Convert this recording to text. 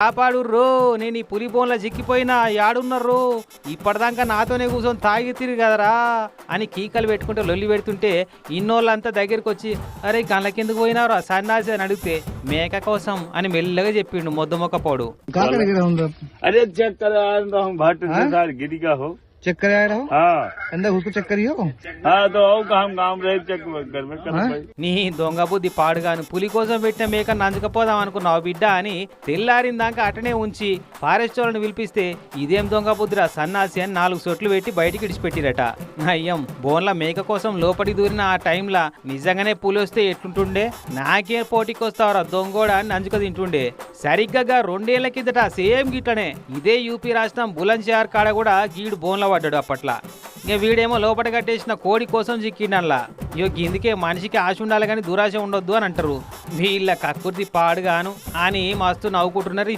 కాపాడుర్రో నేను ఈ పులి బోన్ల చిక్కిపోయినా యాడున్నర్రో ఇప్పటిదాకా నాతోనే కూర్చొని తాగితిరు కదరా అని కీకలు పెట్టుకుంటే లొల్లి పెడుతుంటే ఇన్నోళ్ళంతా దగ్గరికి వచ్చి అరే గండ్ల కిందకు పోయినారా సన్నాసి అని అడిగితే మేక కోసం అని మెల్లగా చెప్పిండు మొద్దు మొక్క మొక్కపోడు అరే चेक कर आ रहा हूँ भट्ट से साल गिरी का हो चेक करे आ रहा हूँ हाँ अंदर उसको चेक करियो हाँ तो आओ का हम काम रहे चेक घर में कर भाई నీ దొంగ బుద్ధి పాడుగాను పులి కోసం పెట్టిన మేక నంచుకపోదాం అనుకున్నావు బిడ్డ అని తెల్లారిన దాకా అటనే ఉంచి ఫారెస్ట్ వాళ్ళని పిలిపిస్తే ఇదేం దొంగ బుద్ధిరా? సన్నాసి అని నాలుగు సొట్లు పెట్టి బయటికి ఇడిచిపెట్టిరట అయ్యం బోన్ల మేక కోసం లోపలికి దూరిన ఆ టైంలో నిజంగానే పులి వస్తే ఎట్లుంటుండే? నాకే పోటీకి వస్తావరా దొంగోడ అని నంజుక తింటుండే. సరిగ్గా రెండేళ్ళ కిందట సేమ్ గిట్లనే. ఇదే యూపీ రాష్ట్రం బులంద్షహర్ కాడ కూడా గీడు బోన్ల పడ్డాడు అప్పట్లా. ఇక వీడేమో లోపల కట్టేసిన కోడి కోసం చిక్కిండల్లా ఇక ఇందుకే మనిషికి ఆశ ఉండాలి కానీ దురాశ ఉండొద్దు అని అంటారు. వీళ్ళ కక్కుర్తి పాడుగాను అని మస్తు నవ్వుకుంటున్నారు ఈ